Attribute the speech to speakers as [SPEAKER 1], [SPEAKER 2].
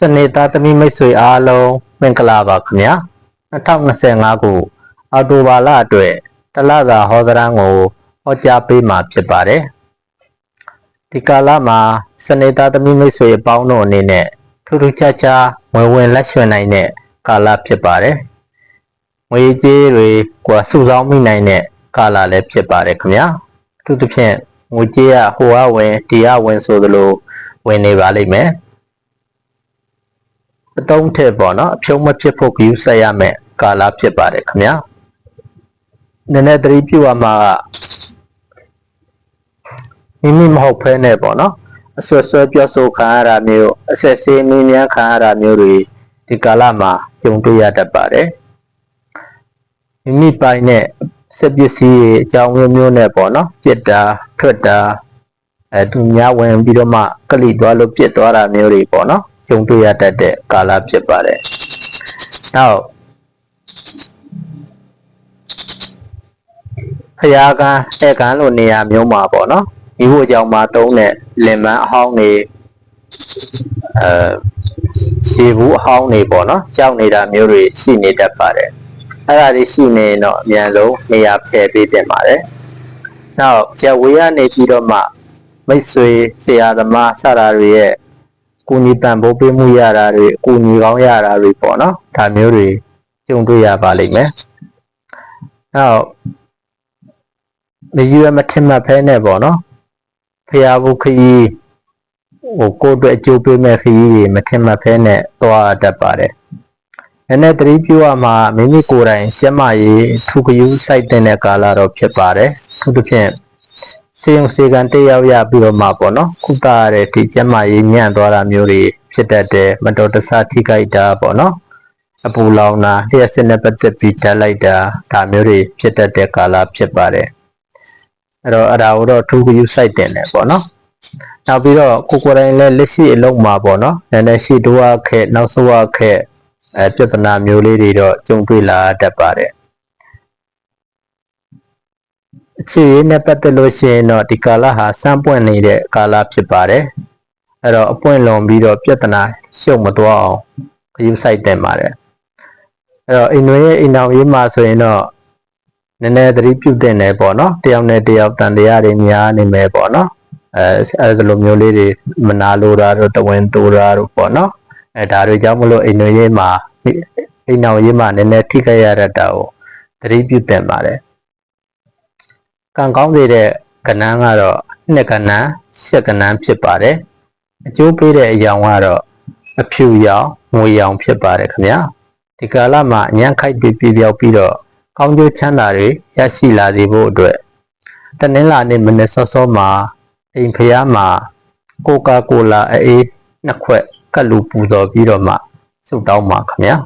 [SPEAKER 1] စနေသားသမီးမိတ်ဆွေအားလုံးမင်္ဂလာပါခင်ဗျာ2025ခုအောက်တိုဘာလအတွက်တလစာဟောဒရန်ကိုဟောကြားပေးမှာဖြစ်ပါတယ်ဒီကာလမှာစနေသားသမီးမိတ်ဆွေအပေါင်းတို့အနေနဲ့ထူးထူးခြားခြားဝင်ဝင်လက်ရွှင်နိုင်တဲ့ကာလဖြစ်ပါတယ်ငွေကြေးတွေကစုဆောင်းမိနိုင်တဲ့ကာလလည်းဖြစ်ပါတယ်ခင်ဗျာအထူးသဖြင့်ငွေကြေးကဟိုအဝင်ဒီအဝင်ဆိုသလိုဝင်နေပါလိမ့်မယ် အတုံးထက်ပေါ့နော်အဖြုံးမဖြစ်ဖို့ view ဆက်ရမယ်ကာလဖြစ်ပါတယ်ခင်ဗျာနည်းနည်းသတိပြုရမှာကမိမိမဟုတ်ဖဲနဲ့ပေါ့နော်အဆွဆွဲပြောဆိုခံရတာမျိုးအဆက်ဆေးမင်းများခံရတာမျိုးတွေဒီကာလမှာကြုံတွေ့ရတတ်ပါတယ်မိမိပိုင်တဲ့စက်ပစ္စည်းတွေအကြောင်းမျိုးမျိုးနဲ့ပေါ့နော်ပြစ်တာထွက်တာအဲသူများဝင်ပြီးတော့မှကလိသွားလို့ပြစ်သွားတာမျိုးတွေပေါ့နော် ကြုံတွေ့ရတတ်တဲ့ကာလဖြစ်ပါတယ်။နောက်ဖျားကန်းဧကန်လိုနေရာမျိုးမှာပေါ့နော်။ဒီဘို့ကြောင့်မှာတုံးတဲ့လင်မန်းအဟောင်းတွေအဲရှေဘူးအဟောင်းတွေပေါ့နော်။ကြောက်နေတာမျိုးတွေရှိနေတတ်ပါတယ်။အဲ့ဒါတွေရှိနေရင်တော့အမြန်ဆုံးနေရာဖယ်ပေးတင်ပါတယ်။နောက်ကျက်ဝေးကနေပြီးတော့မှမိတ်ဆွေဆရာသမားစတာတွေရဲ့ ကိုညီပံပိုးပေးမှုရတာတွေအကူညီကောင်းရတာတွေပေါ့နော်ဒါမျိုးတွေကြုံတွေ့ရပါလိမ့်မယ်။နောက်မယူရမထင်မှတ်ဖဲနဲ့ပေါ့နော်ဖျားဖို့ခရီးဟိုကိုယ့်အတွက်အကျိုးပေးမဲ့ခရီးတွေမထင်မှတ်ဖဲနဲ့သွားတတ်ပါတယ်။နည်းနည်းသတိပြုရမှာမိမိကိုယ်တိုင်ကျန်းမာရေးထူးခယူးစိုက်တဲ့ကာလတော့ဖြစ်ပါတယ်။သူတစ်ဖြင့် စေယုံစေကန်တက်ရောက်ရပြီးတော့မှပေါ့နော်ခုတာရတဲ့ဒီကျမ်းမာရေးညံ့သွားတာမျိုးတွေဖြစ်တတ်တယ်မတော်တဆထိခိုက်တာပေါ့နော်အပူလောင်တာလျှက်စစ်နဲ့ပတ်သက်ပြီးတက်လိုက်တာဒါမျိုးတွေဖြစ်တတ်တဲ့ကာလဖြစ်ပါတယ်အဲ့တော့အရာကိုတော့အထူးဂရုစိုက်တင်တယ်ပေါ့နော်နောက်ပြီးတော့ကိုကိုယ်တိုင်လည်းလက်ရှိအလုံးမှာပေါ့နော်နည်းနည်းရှိတိုးရခဲ့နောက်ဆုံးရခဲ့အဲပြဿနာမျိုးလေးတွေတော့ကြုံတွေ့လာတတ်ပါတယ် အခြေရေးနဲ့ပတ်သက်လို့ရှိရင်တော့ဒီကာလဟာစမ်းပွင့်နေတဲ့ကာလဖြစ်ပါတယ်အဲ့တော့အပွင့်လွန်ပြီးတော့ပြဿနာရှုပ်မသွားအောင်ဂရုစိုက်တင်ပါတယ်အဲ့တော့အိမ်တွေရဲ့အိမ်တော်ရေးမှာဆိုရင်တော့နည်းနည်းသတိပြုတင်တယ်ပေါ့နော်တယောက်နဲ့တယောက်တန်တရားတွေများနေမယ်ပေါ့နော်အဲအဲလိုမျိုးလေးတွေမနာလိုတာတို့တဝင်တိုးတာတို့ပေါ့နော်အဲဒါတွေကြောင့်မလို့အိမ်တွေရေးမှာအိမ်တော်ရေးမှာနည်းနည်းထိခိုက်ရတတ်တာကိုသတိပြုတင်ပါတယ် ကံကောင်းသေးတဲ့ကဏ္ဍကတော့နှစ်ကဏ္ဍရှက်ကဏ္ဍဖြစ်ပါတယ်အကျိုးပေးတဲ့အယောင်ကတော့အဖြူရောင်ငွေရောင်ဖြစ်ပါတယ်ခင်ဗျာဒီကာလမှာအញ្ញံခိုက်ပြီးပြပြောက်ပြီးတော့ကောင်းကျိုးချမ်းသာတွေရရှိလာစေဖို့အတွက်တနင်္လာနေ့မနေ့စောစောမှာအိမ်ဖျားမှာကိုကာကိုလာအေးနှစ်ခွက်ကတ်လူပူဇော်ပြီးတော့မှဆုတောင်းပါခင်ဗျာ